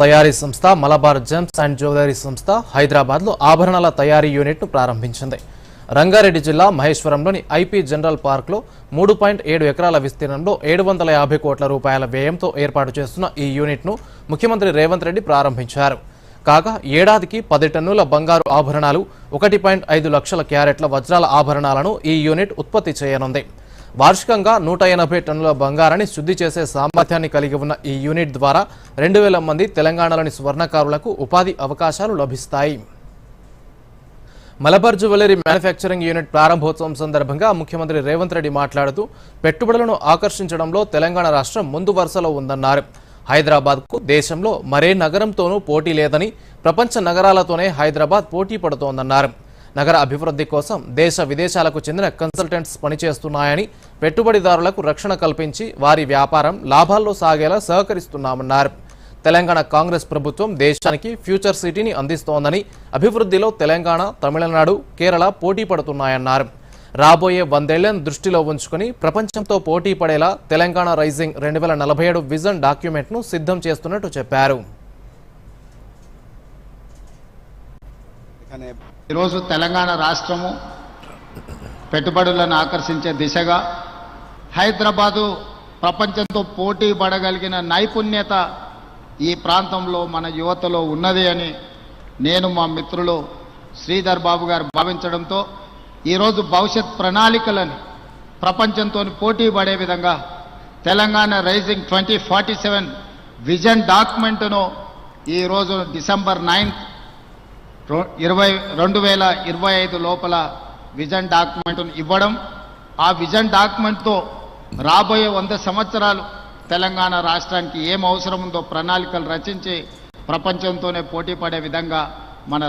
తయారీ సంస్థ Malabar Gems and jewellery సంస్థ హైదరాబాద్లో ఆభరణాల తయారీ యూనిట్ను ప్రారంభించింది. రంగారెడ్డి జిల్లా మహేశ్వరంలోని ఐపీ జనరల్ పార్క్లో మూడు పాయింట్ ఏడు ఎకరాల విస్తీర్ణంలో ఏడు వందల యాభై కోట్ల రూపాయల వ్యయంతో ఏర్పాటు చేస్తున్న ఈ యూనిట్ను ముఖ్యమంత్రి రేవంత్ రెడ్డి ప్రారంభించారు. కాగా ఏడాదికి పది టన్నుల బంగారు ఆభరణాలు ఒకటి పాయింట్ ఐదు లక్షల క్యారెట్ల వజ్రాల ఆభరణాలను ఈ యూనిట్ ఉత్పత్తి చేయనుంది. వార్షికంగా నూట ఎనభై టన్నుల బంగారాన్ని శుద్ధి చేసే సామర్థ్యాన్ని కలిగి ఉన్న ఈ యూనిట్ ద్వారా రెండు వేల మంది తెలంగాణలోని స్వర్ణకారులకు ఉపాధి అవకాశాలు లభిస్తాయి. మలబార్ జ్యువెలరీ మ్యానుఫ్యాక్చరింగ్ యూనిట్ ప్రారంభోత్సవం సందర్భంగా ముఖ్యమంత్రి రేవంత్ రెడ్డి మాట్లాడుతూ పెట్టుబడులను ఆకర్షించడంలో తెలంగాణ రాష్ట్రం ముందు వరుసలో ఉందన్నారు. హైదరాబాద్కు దేశంలో మరే నగరంతోనూ పోటీ లేదని ప్రపంచ నగరాలతోనే హైదరాబాద్ పోటీ పడుతోందన్నారు. నగర అభివృద్ధి కోసం దేశ విదేశాలకు చెందిన కన్సల్టెంట్స్ పనిచేస్తున్నాయని పెట్టుబడిదారులకు రక్షణ కల్పించి వారి వ్యాపారం లాభాల్లో సాగేలా సహకరిస్తున్నామన్నారు. తెలంగాణ కాంగ్రెస్ ప్రభుత్వం దేశానికి ఫ్యూచర్ సిటీని అందిస్తోందని అభివృద్ధిలో తెలంగాణ తమిళనాడు కేరళ పోటీ పడుతున్నాయన్నారు. రాబోయే వందేళ్ళను దృష్టిలో ఉంచుకుని ప్రపంచంతో పోటీ పడేలా తెలంగాణ రైజింగ్ రెండు వేల నలభై ఏడు విజన్ డాక్యుమెంట్ను సిద్ధం చేస్తున్నట్టు చెప్పారు. అనే ఈరోజు తెలంగాణ రాష్ట్రము పెట్టుబడులను ఆకర్షించే దిశగా హైదరాబాదు ప్రపంచంతో పోటీ పడగలిగిన నైపుణ్యత ఈ ప్రాంతంలో మన యువతలో ఉన్నది అని నేను మా మిత్రులు శ్రీధర్ బాబు గారు భావించడంతో ఈరోజు భవిష్యత్ ప్రణాళికలను ప్రపంచంతో పోటీ పడే విధంగా Telangana rising twenty forty seven vision డాక్యుమెంట్ను ఈరోజు డిసెంబర్ నైన్త్ ఇరవై రెండు వేల ఇరవై ఐదు లోపల విజన్ డాక్యుమెంట్ను ఇవ్వడం. ఆ విజన్ డాక్యుమెంట్తో రాబోయే వంద సంవత్సరాలు తెలంగాణ రాష్ట్రానికి ఏం అవసరం ఉందో ప్రణాళికలు రచించి ప్రపంచంతోనే పోటీ పడే విధంగా మన